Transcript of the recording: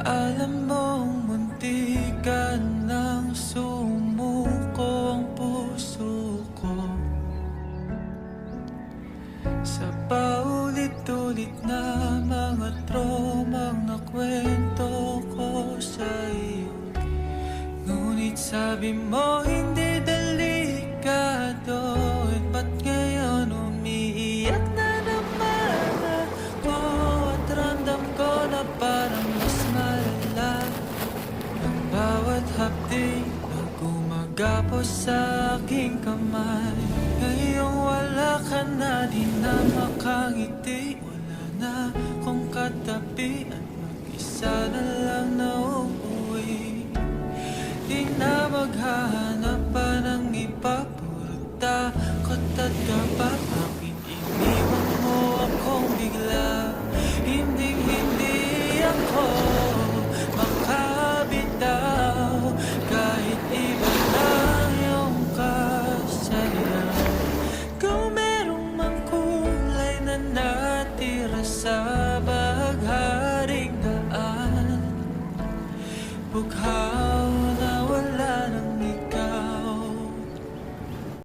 Alam mong munti ka nang sumuko ang puso ko. Sa paulit-ulit na mga tromang nakwento ko sa iyo Ngunit sabi mo hindi hapdi na gumagapos sa aking kamay. Ngayong wala ka na di na makangiti. Wala na kong katabi at mag-isa na lang na uuwi Di na maghahanap pa ng iba. Puro takot at kaba love.